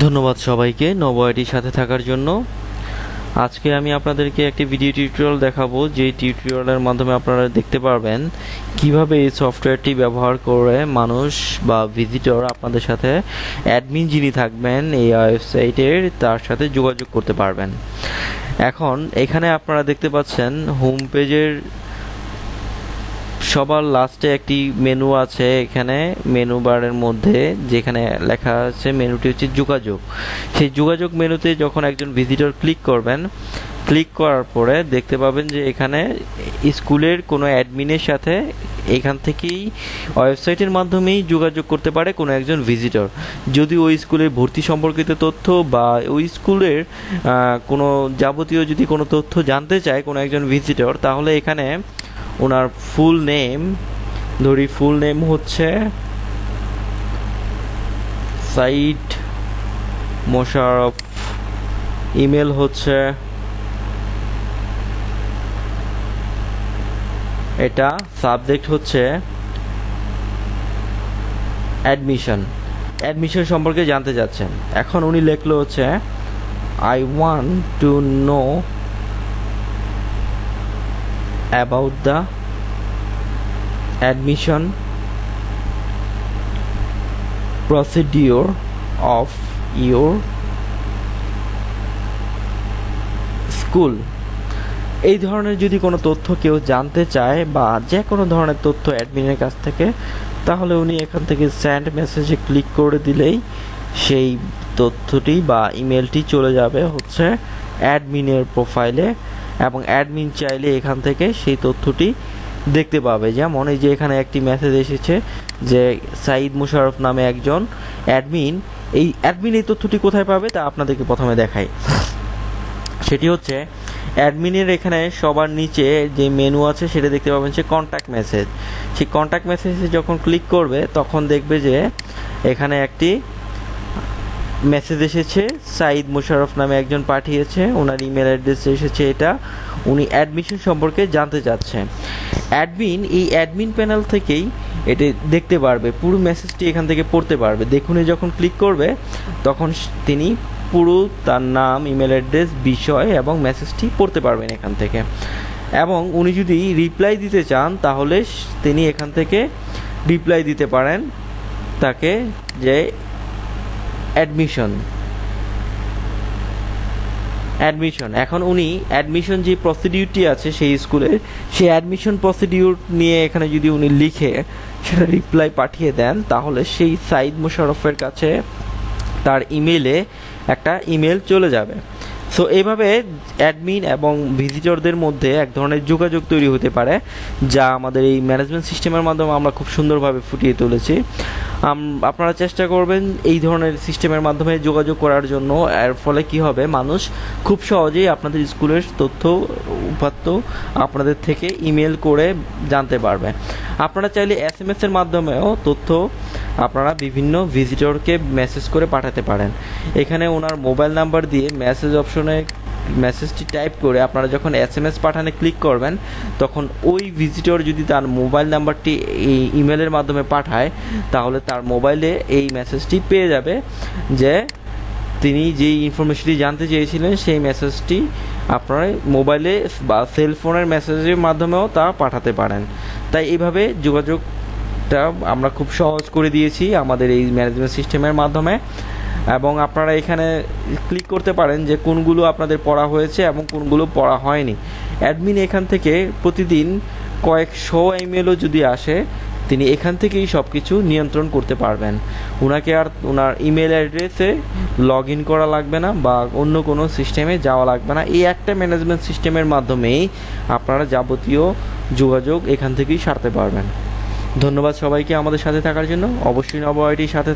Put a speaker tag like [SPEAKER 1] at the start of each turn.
[SPEAKER 1] ধন্যবাদ সবাইকে নবআইটির সাথে থাকার জন্য। আজকে আমি আপনাদেরকে একটি ভিডিও টিউটোরিয়াল দেখাবো যে টিউটোরিয়ালের মাধ্যমে আপনারা দেখতে পারবেন কীভাবে এই সফটওয়্যারটি ব্যবহার করে মানুষ বা ভিজিটর আপনাদের সাথে অ্যাডমিন যিনি থাকবেন এই ওয়েবসাইটের তার সাথে যোগাযোগ করতে পারবেন। এখন এখানে আপনারা দেখতে পাচ্ছেন হোম পেজের সবার লাস্টে একটি মেনু আছে এখানে মেনু বারের মধ্যে যেখানে লেখা আছে মেনুটি হচ্ছে যোগাযোগ। সেই যোগাযোগ মেনুতে যখন একজন ভিজিটর ক্লিক করবেন ক্লিক করার পরে দেখতে পাবেন যে এখানে স্কুলের কোনো অ্যাডমিনের সাথে এখান থেকেই ওয়েবসাইটের মাধ্যমেই যোগাযোগ করতে পারে কোনো একজন ভিজিটর যদি ওই স্কুলের ভর্তি সম্পর্কিত তথ্য বা ওই স্কুলের কোনো যাবতীয় যদি কোনো তথ্য জানতে চায় কোনো একজন ভিজিটর তাহলে এখানে ওনার ফুল নেম, ধরি ফুল নেম হচ্ছে সাইড মোশারফ ইমেল হচ্ছে এটা, সাবজেক্ট হচ্ছে অ্যাডমিশন। অ্যাডমিশন সম্পর্কে জানতে চাচ্ছেন। এখন উনি লেখলো হচ্ছে I want to know about the admission procedure of your school এই ধরনের যদি কোনো তথ্য কেউ জানতে চায় বা যে কোনো ধরনের তথ্য অ্যাডমিনের কাছ থেকে, তাহলে উনি এখান থেকে স্যান্ড মেসেজে ক্লিক করে দিলেই সেই তথ্যটি বা ইমেলটি চলে যাবে হচ্ছে অ্যাডমিনের প্রোফাইলে এবং অ্যাডমিন চাইলে এখান থেকে সেই তথ্যটি দেখতে পাবে। যেমন এই যে এখানে একটি মেসেজ এসেছে যে সাইদ মুশারফ নামে একজন অ্যাডমিন এই অ্যাডমিন এই তথ্যটি কোথায় পাবে তা আপনাদেরকে প্রথমে দেখাই। সেটি হচ্ছে অ্যাডমিনের এখানে সবার নিচে যে মেনু আছে সেটা দেখতে পাবেন সে কন্ট্যাক্ট মেসেজ সেই কন্ট্যাক্ট মেসেজে যখন ক্লিক করবে তখন দেখবে যে এখানে একটি মেসেজ এসেছে সাইদ মুশারফ নামে একজন পাঠিয়েছে, ওনার ইমেল অ্যাড্রেস এসেছে এটা। উনি অ্যাডমিশন সম্পর্কে জানতে চাচ্ছেন অ্যাডমিন এই অ্যাডমিন প্যানেল থেকেই এটি দেখতে পারবে, পুরো মেসেজটি এখান থেকে পড়তে পারবে। দেখুন যখন ক্লিক করবে, তখন তিনি পুরো তার নাম ইমেল অ্যাড্রেস বিষয় এবং মেসেজটি পড়তে পারবেন এখান থেকে। এবং উনি যদি রিপ্লাই দিতে চান, তাহলে তিনি এখান থেকে রিপ্লাই দিতে পারেন। তাকে যে অ্যাডমিশন অ্যাডমিশন এখন উনি অ্যাডমিশন যে প্রসিডিউরটি আছে সেই স্কুলের সেই অ্যাডমিশন প্রসিডিউর নিয়ে এখানে যদি উনি লিখে সেটা রিপ্লাই পাঠিয়ে দেন, তাহলে সেই সাইদ মুশারফের কাছে তার ইমেলে একটা ইমেল চলে যাবে। সো এইভাবে অ্যাডমিন এবং ভিজিটরদের মধ্যে এক ধরনের যোগাযোগ তৈরি হতে পারে, যা আমাদের এই ম্যানেজমেন্ট সিস্টেমের মাধ্যমে আমরা খুব সুন্দরভাবে ফুটিয়ে তুলেছি। আপনারা চেষ্টা করবেন এই ধরনের সিস্টেমের মাধ্যমে যোগাযোগ করার জন্য। এর ফলে কি হবে, মানুষ খুব সহজেই আপনাদের স্কুলের তথ্য, উপাত্ত আপনাদের থেকে ইমেল করে জানতে পারবে। আপনারা চাইলে এস এম এর মাধ্যমেও তথ্য আপনারা বিভিন্ন ভিজিটরকে মেসেজ করে পাঠাতে পারেন। এখানে ওনার মোবাইল নাম্বার দিয়ে মেসেজ অপশনে মেসেজটি টাইপ করে আপনারা যখন এস এম এস পাঠানে ক্লিক করবেন, তখন ওই ভিজিটর যদি তার মোবাইল নাম্বারটি এই ইমেলের মাধ্যমে পাঠায়, তাহলে তার মোবাইলে এই মেসেজটি পেয়ে যাবে যে তিনি যেই ইনফরমেশনটি জানতে চেয়েছিলেন, সেই মেসেজটি আপনার মোবাইলে বা সেল ফোনের মেসেজের মাধ্যমেও তা পাঠাতে পারেন। তাই এইভাবে যোগাযোগটা আমরা খুব সহজ করে দিয়েছি আমাদের এই ম্যানেজমেন্ট সিস্টেমের মাধ্যমে। এবং আপনারা এখানে ক্লিক করতে পারেন যে কোনগুলো আপনাদের পড়া হয়েছে এবং কোনগুলো পড়া হয়নি। অ্যাডমিন এখান থেকে প্রতিদিন কয়েকশো ইমেলও যদি আসে, তিনি এখান থেকেই সব কিছু নিয়ন্ত্রণ করতে পারবেন। ওনাকে আর ওনার ইমেল অ্যাড্রেসে লগ ইন করা লাগবে না বা অন্য কোনো সিস্টেমে যাওয়া লাগবে না। এই একটা ম্যানেজমেন্ট সিস্টেমের মাধ্যমেই আপনারা যাবতীয় যোগাযোগ এখান থেকেই সারতে পারবেন। ধন্যবাদ সবাইকে আমাদের সাথে থাকার জন্য। অবশ্যই নব আইটির সাথে